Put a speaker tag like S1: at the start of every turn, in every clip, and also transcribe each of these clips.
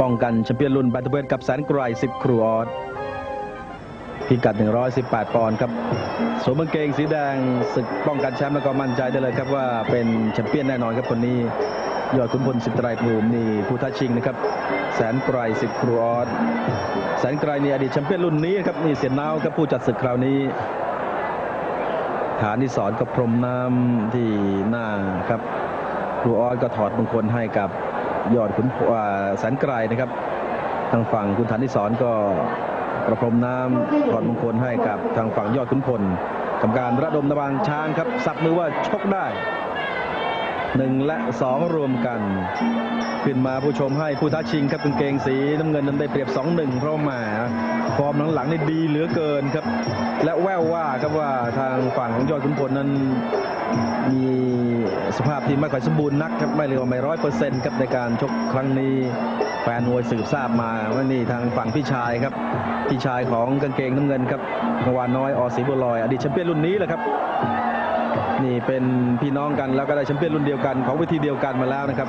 S1: ป้องกันแชมเปี้ยนรุ่นแบนเทเบิร์กับแสนไกรสิบครูออสพิกัด 118 ปอนด์ครับสวมกางเกงสีแดงศึกป้องกันแชมป์แล้วก็มั่นใจได้เลยครับว่าเป็นแชมเปี้ยนแน่นอนครับคนนี้ ยอดขุนพลสิบไตรภูมินี่ผู้ท้าชิงนะครับ แสนไกรสิครูออสแสนไกรนี่อดีตแชมเปี้ยนรุ่นนี้ครับนี่เสียนาวครับผู้จัดศึกคราวนี้ ฐานที่สอนกับพรมน้ำที่หน้าครับครูออสก็ถอดมงคลให้กับ ยอดขุนอ่าแสนไกรนะครับ ทางฝั่งคุณฐานที่สอนก็ประพรมน้ำถอดมงคลให้กับทางฝั่งยอดขุนพลกรรมการระดมตะบางช้างครับสับมือว่าชกได้หนึ่งและสองรวมกัน ขึ้นมาผู้ชมให้ผู้ท้าชิงครับกางเกงสีน้ำเงินนั้นได้เปรียบ2-1เพราะว่าฟอร์มหลังๆนี่ดีเหลือเกินครับ และแววว่าครับว่าทางฝั่งของยอดขุนพลนั้น มีสภาพที่ไม่ค่อยสมบูรณ์นักครับไม่เรียกว่าไม่ร้อยเปอร์เซ็นต์ครับในการชกครั้งนี้แฟนมวยสืบทราบมาว่านี่ทางฝั่งพี่ชายครับ พี่ชายของกางเกงน้ำเงินครับกวานน้อยอศรีบัวลอยอดีตแชมเปี้ยนรุ่นนี้แหละครับ นี่เป็นพี่น้องกันแล้วก็ได้แชมเปี้ยนรุ่นเดียวกันของเวทีเดียวกันมาแล้วนะครับ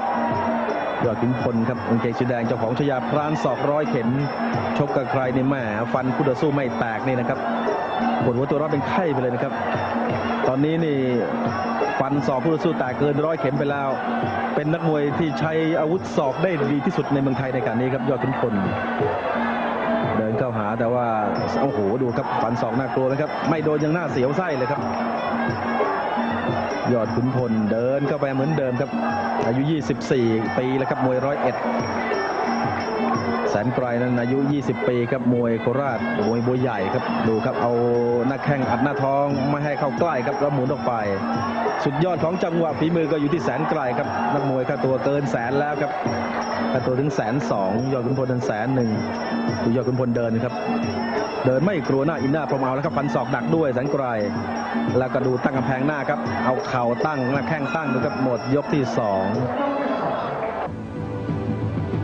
S1: ยอดขุนพลครับกางเกงสีแดงเจ้าของชยาพรานศอกร้อยเข็ม ชกกับใครในแม่ฟันคู่ต่อสู้ไม่แตกนี่นะครับปวดหัวตัวร้อนเป็นไข้ไปเลยนะครับ ตอนนี้นี่ฟันศอกคู่ต่อสู้แตกเกินร้อยเข็มไปแล้ว เป็นนักมวยที่ใช้อาวุธศอกได้ดีที่สุดในเมืองไทยในการนี้ครับยอดขุนพลเดินเข้าหาแต่ว่าโอ้โหดูครับฟันศอกน่ากลัวนะครับ ไม่โดนยังหน้าเสียวไส้เลยครับ ยอดขุนพลเดินเข้าไปเหมือนเดิมครับ อายุ 24 ปีแล้วครับมวยร้อยเอ็ดแสนไกรนั้นอายุ 20 ปีครับมวยโคราชมวยบัวใหญ่ครับดูครับเอาหน้าแข้งอัดหน้าท้องไม่ให้เข้าใกล้ครับแล้วหมุนออกไป สุดยอดของจังหวะฝีมือก็อยู่ที่แสนไกลครับนักมวยค่าตัวเกินแสนแล้วครับค่าตัวถึงแสนสองยอดขุนพลถึงแสนหนึ่งดูยอดขุนพลเดินครับ เดินไม่กลัวหน้าอินหน้าพรมเอาแล้วครับฟันศอกดักด้วยแสนไกรแล้วก็ดูตั้งกำแพงหน้าครับ เอาเข่าตั้งหน้าแข้งตั้งดูครับหมดยกที่สอง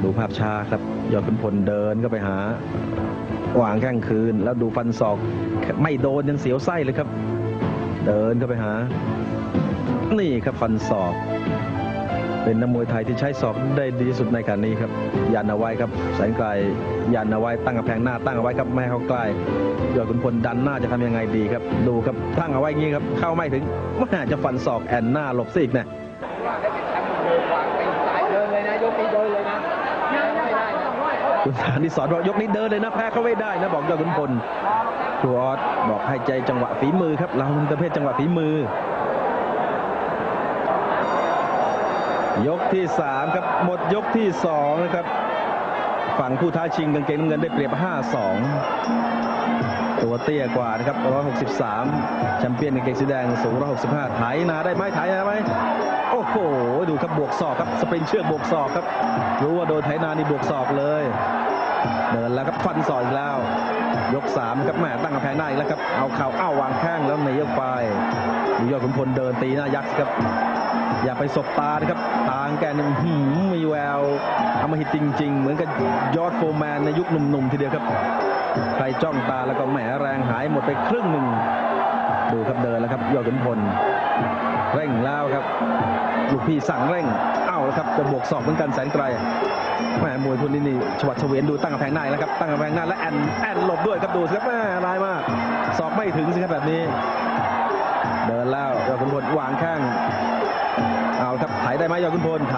S1: ดูภาพช้าครับยอดขุนพลเดินก็ไปหาวางแข้งคืน แล้วดูฟันศอกไม่โดนยังเสียวไส้เลยครับ เดินก็ไปหา นี่ครับฟันศอก เป็นนักมวยไทยที่ใช้ศอกได้ดีที่สุดในการนี้ครับยันเอาไว้ครับแสนไกลยันเอาไว้ตั้งกำแพงหน้าตั้งเอาไว้ครับไม่ให้เข้าใกล้ยอดขุนพลดันหน้าจะทำยังไงดีครับ ดูครับตั้งเอาไว้อย่างนี้ครับเข้าไม่ถึงแม่จะฟันศอกแอนหน้าหลบซะอีกนะ
S2: ว่าได้เป็นแชมป์มือวางตีสายเดินเลยนะยกนี้เดินเลยนะไม่ได้นะ
S1: คุณสารที่สอนบอกยกนี้เดินเลยนะแพ้เขาไม่ได้นะบอกยอดขุนพลครูออสบอกให้ใจจังหวะฝีมือครับเราเป็นประเภทจังหวะฝีมือ ยกที่3ครับหมดยกที่2นะครับ ฝั่งผู้ท้าชิงกางเกงน้ำเงินได้เปรียบ 5-2 ตัวเตี้ยกว่านะครับ 163แชมเปี้ยนกางเกงสีแดงสูง 165 ไถนาได้ไหมไถนาไหมโอ้โห ดูครับบวกศอกครับ สปริงเชือกบวกศอกครับ รู้ว่าโดนไถนานี่บวกศอกเลย เดินแล้วครับฟันศอกอีกแล้ว ยก3ครับแม่ตั้งกำแพงหน้าอีกแล้วครับ เอาเข่าเอ้าวางแข้งแล้วหนีออกไปดูยอดขุนพลเดินตีหน้ายักษ์ครับ อย่าไปสบตานะครับ ทางแกนี่อื้อหือมีแววอมหิตจริง ๆ เหมือนกับยอดโฟร์แมนในยุคหนุ่มๆทีเดียวครับ ใครจ้องตาแล้วก็แหมแรงหายหมดไปครึ่งหนึ่ง ดูครับเดินแล้วครับ ยอดขุนพลเร่งแล้วครับ ลูกพี่สั่งเร่ง เอ้าแล้วครับจะบวกศอกเหมือนกันแสนไกลแหมมวยคนนี้นี่ชวัดเฉวียนดูตั้งกำแพงหน้าแล้วครับ ตั้งกำแพงหน้าและแอนแอนหลบด้วยครับดูสิครับแม่ลายมากศอกไม่ถึงสิครับแบบนี้ เดินแล้วยอดขุนพลวางข้าง เอาครับไถได้ไหมยอดขุนพลไถ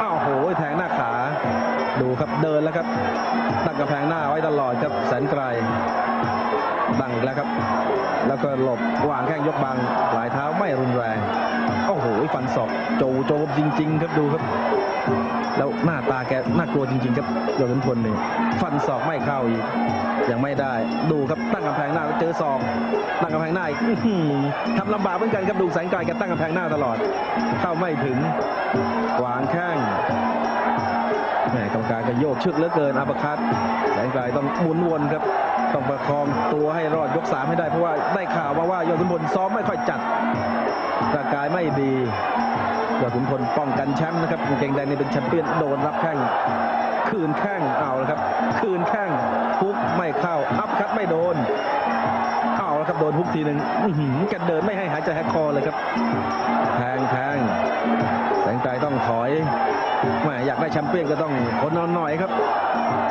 S1: อ้าวโหแทงหน้าขา ดูครับเดินแล้วครับ ตั้งกำแพงหน้าไว้ตลอดครับแสนไกลตั้งอีกแล้วครับ แล้วก็หลบวางแข้งยกบังปลายเท้าไม่รุนแรงโอ้โหฟันศอกโจโจจริง ๆ ครับดูครับ แล้วหน้าตาแกน่ากลัวจริง ๆ ครับยอดขุนพลนี่ฟันศอกไม่เข้าอีกยังไม่ได้ดูครับ ตั้งกำแพงหน้าเจอศอกตั้งกำแพงหน้าอีกทำลำบากเหมือนกันครับดูแสงไกลแกตั้งกำแพงหน้าตลอด เข้าไม่ถึงวางแข้งแหมกรรมการก็โยกชึกเหลือเกินอัปคัตแสงไกลต้องหมุนวนครับต้องประคองตัวให้รอดยกสามให้ได้เพราะว่าได้ข่าวมาว่ายอดขุนพลซ้อมไม่ค่อยจัดร่างกายไม่ดียอดขุนพลป้องกันแชมป์นะครับกางเกงแดงนี่เป็นแชมเปี้ยนโดนรับแข้งคืนแข้งเอาละครับ คืนแข้ง ไม่โดนเอาแล้วครับโดนฮุกทีหนึ่งแกเดินไม่ให้หายใจแฮกคอเลยครับ แทงแทงแสงไกลต้องถอยแหมอยากได้แชมเปี้ยนก็ต้องคนนอนหน่อยครับ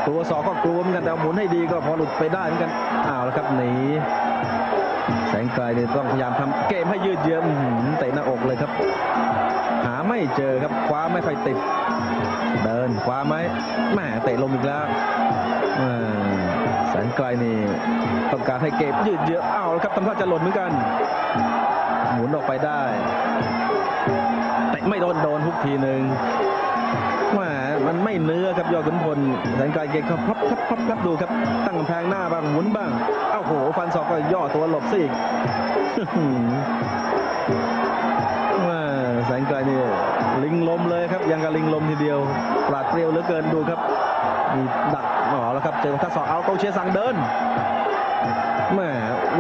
S1: ตัวสอกก็กลัวเหมือนกันแต่หมุนให้ดีก็พอหลุดไปได้เหมือนกันอ้าวแล้วครับหนีแสงไกลเนี่ยต้องพยายามทำเกมให้ยืดเยื้อเตะหน้าอกเลยครับ หาไม่เจอครับคว้าไม่ค่อยติด เดินคว้าไหมแหมเตะลมอีกแล้ว แสนไกลนี่ต้องการให้เกมยืดเยื้ออ้าวแล้วครับทำท่าจะหล่นเหมือนกัน หมุนออกไปได้เตะไม่โดนโดนทุกทีหนึ่งแหมมันไม่เนื้อครับยอดขุนพลแสนไกลเก่งครับพับพับพับพับดูครับ ตั้งกำแพงหน้าบ้างหมุนบ้างอ้าวโหฟันศอกก็ย่อตัวหลบซะอีกว่าแสงไกลนี่ ลิงลมเลยครับ ยังกับลิงลมทีเดียวปราดเปรียวเหลือเกินดูครับมีดักหนอแล้วครับเจอทักษะเอากองเชียร์สั่งเดินแหม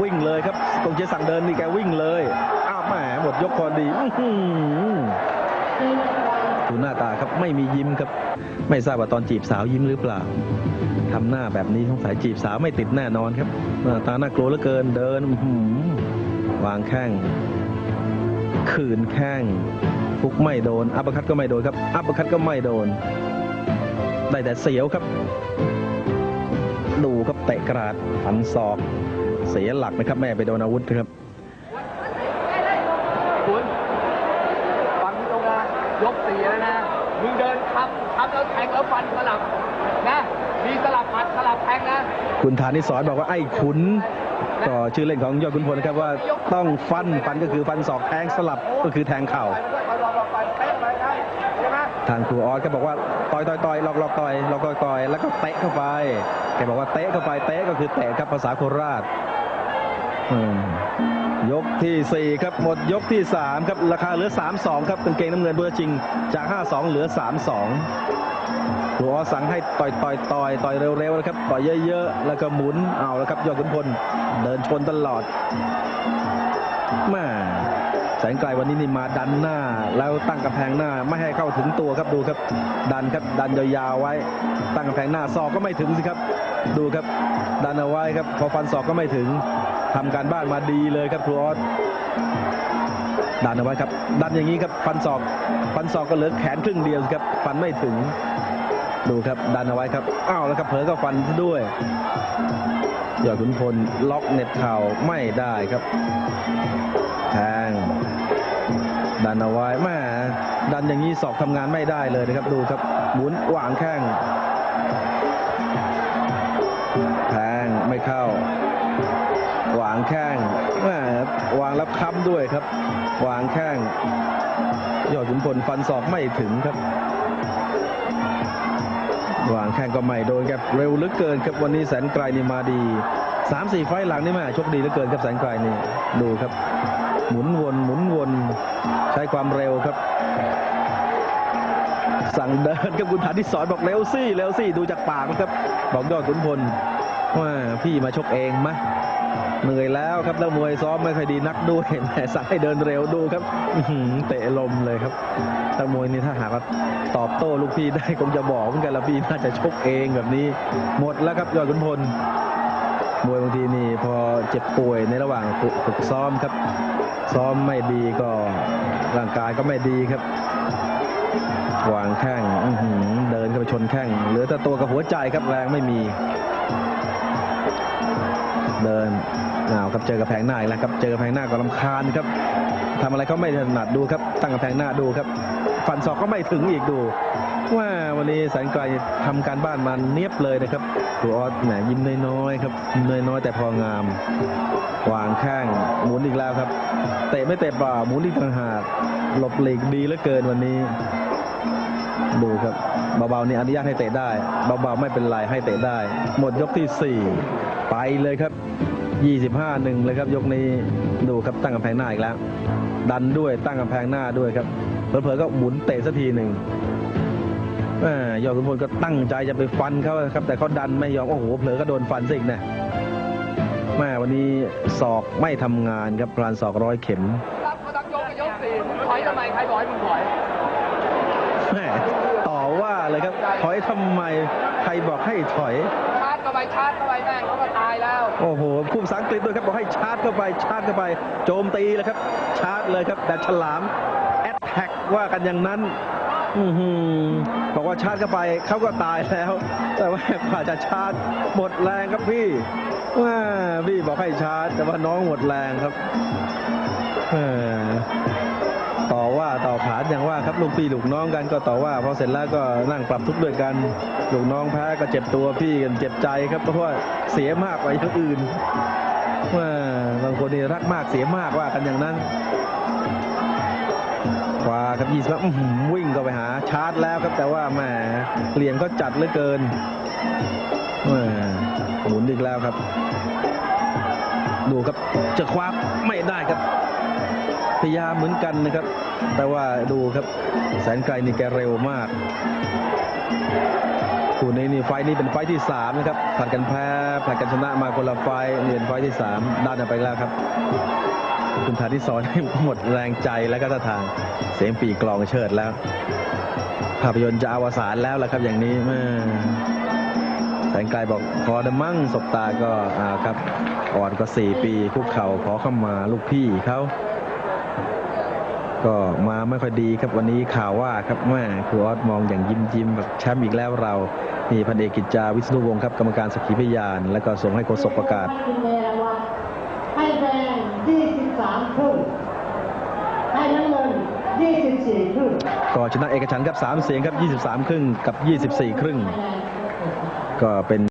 S1: วิ่งเลยครับกองเชียร์สั่งเดินนี่แกวิ่งเลยอ้าวแหมหมดยกพอดีอื้อหือดูหน้าตาครับไม่มียิ้มครับ ไม่ทราบว่าตอนจีบสาวยิ้มหรือเปล่าทำหน้าแบบนี้สงสัยจีบสาวไม่ติดแน่นอนครับหน้าตาน่ากลัวเหลือเกินเดินวางแข้ง ขืนแข้ง ฟุกไม่โดน อัปเปอร์คัตก็ไม่โดนครับ อัปเปอร์คัตก็ไม่โดน ได้แต่เสียวครับ ดูครับเตะกระดาษฟันศอก เสียหลักนะครับ แม่ไปโดนอาวุธครับ
S2: คุณฟังตรงนะยกสี่แล้วนะมึงเดินทับทับแล้วแทงแล้วฟันสลับนะมีสลับผัดสลับแทงนะ
S1: คุณธานิสรบอกว่าไอ้ขุนก็ชื่อเล่นของยอดขุนพลนะครับว่าต้องฟันฟันก็คือฟันศอกแทงสลับก็คือแทงเข่า ทางครูออสก็บอกว่าต่อยต่อยต่อยหลอกหลอกต่อยหลอกต่อยแล้วก็เตะเข้าไปแกบอกว่าเตะเข้าไปเตะก็คือเตะครับภาษาโคราชยกที่ 4 ครับหมดยกที่ 3 ครับราคาเหลือ 3-2 ครับกางเกงน้ำเงินตัวจริงจาก 5-2 เหลือ 3-2ครูออสสั่งให้ต่อยต่อยต่อยต่อยเร็วๆนะครับต่อยเยอะๆ แล้วก็หมุนเอาแล้วครับยอดขุนพลเดินชนตลอดแม่ แสงไกลวันนี้นี่มาดันหน้า แล้วตั้งกำแพงหน้าไม่ให้เข้าถึงตัวครับดูครับ ดันครับดันยาวๆไว้ ตั้งกำแพงหน้าศอกก็ไม่ถึงสิครับ ดูครับ ดันเอาไว้ครับ พอฟันศอกก็ไม่ถึงทำการบ้านมาดีเลยครับครูออสดันเอาไว้ครับ ดันอย่างนี้ครับฟันศอก ฟันศอกก็เหลือแขนครึ่งเดียวครับ ฟันไม่ถึง ดูครับ ดันเอาไว้ครับ อ้าวแล้วครับเผลอก็ฟันด้วยยอดขุนพลล็อกเน็ตเข่าไม่ได้ครับันเอาไว้แม่ดันอย่างนี้ศอกทำงานไม่ได้เลยนะครับดูครับหมุนวางแข้งแทงไม่เข้าวางแข้งแม่วางแล้วค้ำด้วยครับ วางแข้งยอดขุนพลฟันศอกไม่ถึงครับวางแข้งก็ไม่โดนครับเร็วลือเกินครับวันนี้แสนไกลนี่มาดีสามสี่ไฟล์หลังนี่แม่โชคดีเหลือเกินครับแสนไกลนี่ดูครับ หมุนวนหมุนวนใช้ความเร็วครับ สั่งเดินครับคุณฐานที่สอนบอกเร็วสิเร็วสิดูจากปากนะครับบอกยอดขุนพลว่าพี่มาชกเองมะเหนื่อยแล้วครับแล้วมวยซ้อมไม่ค่อยดีนักด้วยแหมสั่งให้เดินเร็วดูครับเตะลมเลยครับแต่มวยนี่ถ้าหากว่าตอบโต้ลูกพี่ได้คงจะบอกเหมือนกันล้วพี่น่าจะชกเองแบบนี้ หมดแล้วครับยอดขุนพลมวยบางทีนี่พอเจ็บป่วยในระหว่างฝึกซ้อมครับ ซ้อมไม่ดีก็ร่างกายก็ไม่ดีครับวางแข้งเดินเข้าไปชนแข้งเหลือแต่ตัวกับหัวใจครับแรงไม่มี เดินอ้าวครับเจอกระแพงหน้าอีกแล้วครับ เจอกระแพงหน้าก็ลำคาญครับทำอะไรก็ไม่ถนัดดูครับ ตั้งกระแพงหน้าดูครับ ฟันศอกก็ไม่ถึงอีกดู ว่าวันนี้แสนไกลทำการบ้านมาเนียบเลยนะครับ ครูออสแหมยิ้มน้อยๆครับยิ้มน้อยๆแต่พองาม วางข้างหมุนอีกแล้วครับเตะไม่เตะเปล่าหมุนอีกต่างหากหลบหลีกดีเหลือเกินวันนี้ ดูครับเบาๆนี่อนุญาตให้เตะได้เบาๆไม่เป็นไรให้เตะได้ หมดยกที่ 4 ไปเลยครับ 25หนึ่งเลยครับ ยกนี้ดูครับตั้งกำแพงหน้าอีกแล้ว ดันด้วยตั้งกำแพงหน้าด้วยครับเผลอๆก็หมุนเตะสักทีหนึ่ง แม่ยอดขุนพลก็ตั้งใจจะไปฟันเขาครับ แต่เขาดันไม่ยอมโอ้โหเผลอก็โดนฟันซะอีกนะแม่วันนี้ศอกไม่ทำงานครับพลานศอกร้อยเข็ม
S2: รับเขาตั้งยกกับยกสี่มึงถอยทำไมใครบอกให้มึงถอย
S1: แม่ต่อว่าเลยครับถอยทำไมใครบอกให้ถอย
S2: ชาร์จเข้าไปชาร์จเข้าไปแม่งเขาก็ตายแล้ว
S1: โอ้โหผู้ภาษาอังกฤษด้วยครับบอกให้ชาร์จเข้าไปชาร์จเข้าไป โจมตีเลยครับ ชาร์จเลยครับแต่ฉลามแอตแทกว่ากันอย่างนั้นอือหือ บอกว่าชาร์จเข้าไปเขาก็ตายแล้ว แต่ว่ากว่าจะชาร์จหมดแรงครับพี่ว่าพี่บอกให้ชาร์จ แต่ว่าน้องหมดแรงครับเออต่อว่าต่อขานอย่างว่าครับลูกพี่ลูกน้องกันก็ต่อว่าพอเสร็จแล้วก็นั่งปรับทุกข์ด้วยกัน ลูกน้องแพ้ก็เจ็บตัวพี่กันเจ็บใจครับเพราะว่าเสียมากกว่าคนอื่นว่าบางคนนี่รักมากเสียมากว่ากันอย่างนั้นขวาครับยี่สิบวิ่ง ก็ไปหาชาร์จแล้วครับแต่ว่าแหมเหลี่ยมก็จัดเหลือเกินแหมหมุนอีกแล้วครับ ดูครับจะคว้าไม่ได้ครับพยายามเหมือนกันนะครับ แต่ว่าดูครับ แสนไกลนี่แกเร็วมากคู่นี้นี่ไฟนี้เป็นไฟที่สามนะครับผลัดกันแพ้ผลัดกันชนะมาคนละไฟล์นี่เป็นไฟที่สามด้านไปแล้วครับ คุณธาที่สอนให้หมดแรงใจแล้วก็ท่าทางเสียงปีกลองเชิดแล้ว ภาพยนตร์จะอวสานแล้วล่ะครับอย่างนี้แม่แสงไกลบอกพอเดมั่งสบตาก็อ่าครับอ่อนกว่าสี่ปีคุกเข่าขอเข้ามาลูกพี่เขาก็มาไม่ค่อยดีครับวันนี้ข่าวว่าครับแม่ครูออสมองอย่างยิ้มยิ้มแบบแชมป์อีกแล้วเรานี่พันเอกกิจจาวิษณุวงศ์ครับกรรมการสักขีพยาน แล้วก็ส่งให้โฆษกประกาศ
S3: ให้ในรางวัลให้แดง 23 ครึ่งให้น้ำเงิน 24 ครึ่ง
S1: ก็ชนะเอกฉันท์ครับ3เสียงครับ 23 ครึ่งกับ 24 ครึ่ง ก็เป็น